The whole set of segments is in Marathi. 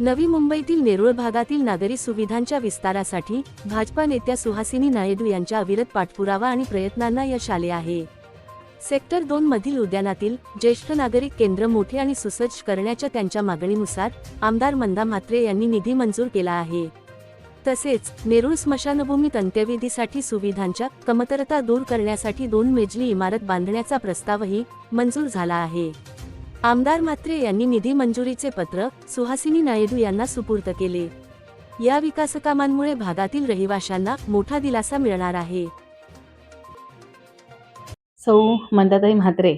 नवी मुंबईतील नेरुळ भागातील नागरी सुविधांच्या विस्तारासाठी भाजपा नेत्या सुहासिनी नायडू यांच्या अविरत पाठपुरावा आणि प्रयत्नांना यश आले आहे. सेक्टर दोन मधील उद्यानातील ज्येष्ठ नागरिक केंद्र मोठे आणि सुसज्ज करण्याच्या त्यांच्या मागणीनुसार आमदार मंदा म्हात्रे यांनी निधी मंजूर केला आहे. तसेच नेरूळ स्मशानभूमीत अंत्यविधीसाठी सुविधांच्या कमतरता दूर करण्यासाठी दोन मेजली इमारत बांधण्याचा प्रस्तावही मंजूर झाला आहे. आमदार म्हात्रे यांनी निधी मंजुरीचे पत्र सुहासिनी नायडू यांना सुपूर्द केले. या विकासकामांमुळे भागातील रहिवाशांना मोठा दिलासा मिळणार आहे. सौ मंदाताई म्हात्रे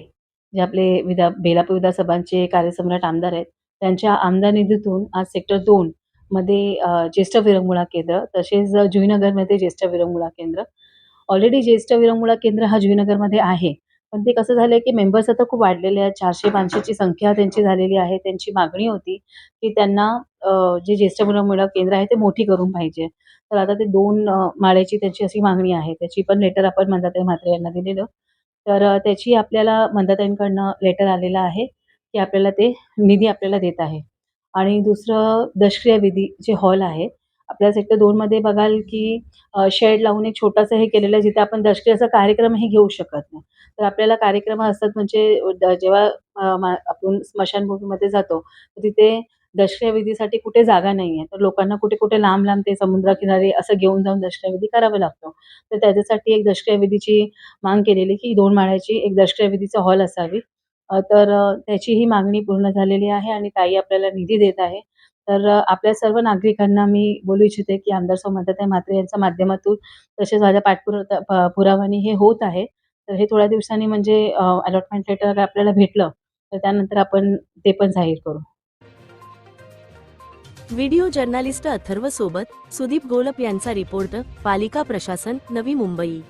जे आपले विधा बेलापूर विधानसभांचे कार्यसम्राट आमदार आहेत त्यांच्या आमदार निधीतून आज सेक्टर दोन मध्ये ज्येष्ठ विरंगुळा केंद्र तसेच जुईनगरमध्ये ज्येष्ठ विरंगुळा केंद्र. ऑलरेडी ज्येष्ठ विरंगुळा केंद्र हा जुईनगरमध्ये आहे. पण ते कसं झालंय की मेंबर्स आता खूप वाढलेले आहेत. चारशे पाचशेची संख्या त्यांची झालेली आहे. त्यांची मागणी होती की त्यांना जे ज्येष्ठ विरंगुळा केंद्र आहे ते मोठी करून पाहिजे. तर आता ते दोन माळ्याची त्यांची अशी मागणी आहे. त्याची पण लेटर आपण मंदाताई म्हात्रे यांना दिलेलं. तर त्याची आपल्याला मंदाताईंकडनं लेटर आलेलं आहे की आपल्याला ते निधी आपल्याला देत आहे. आणि दुसरं दशक्रिया विधी जे हॉल आहे आपल्या सेक्टर दोनमध्ये बघाल की शेड लावून एक छोटासा हे केलेलं आहे जिथे आपण दशक्रियाचा कार्यक्रमही घेऊ शकत नाही. तर आपल्याला कार्यक्रम असतात म्हणजे जेव्हा आपण स्मशानभूमीमध्ये जातो तर तिथे दशक्रियाविधीसाठी कुठे जागा नाही आहे तर लोकांना कुठे कुठे लांब लांब ते समुद्रकिनारी असं घेऊन जाऊन दशक्रियाविधी करावा लागतो. तर त्याच्यासाठी एक दशक्रियाविधीची विधीची माग केलेली की दोन माळ्याची एक दशक्रियाविधीचा हॉल असावी. तर त्याची ही मागणी पूर्ण झालेली आहे आणि ताई आपल्याला निधी देत आहे. तर आपल्या सर्व नागरिकांना मी बोलू इच्छिते की आमदार सौ मंदाताई म्हात्रे यांच्या माध्यमातून तसेच माझ्या पाठपुरा प- पुराव्याने हे होत आहे. तर हे थोड्या दिवसांनी म्हणजे अलॉटमेंट लेटर आपल्याला भेटलं तर त्यानंतर आपण ते पण जाहीर करू. व्हिडिओ जर्नालिस्ट अथर्व सोबत सुदीप गोलप यांचा रिपोर्ट पालिका प्रशासन नवी मुंबई.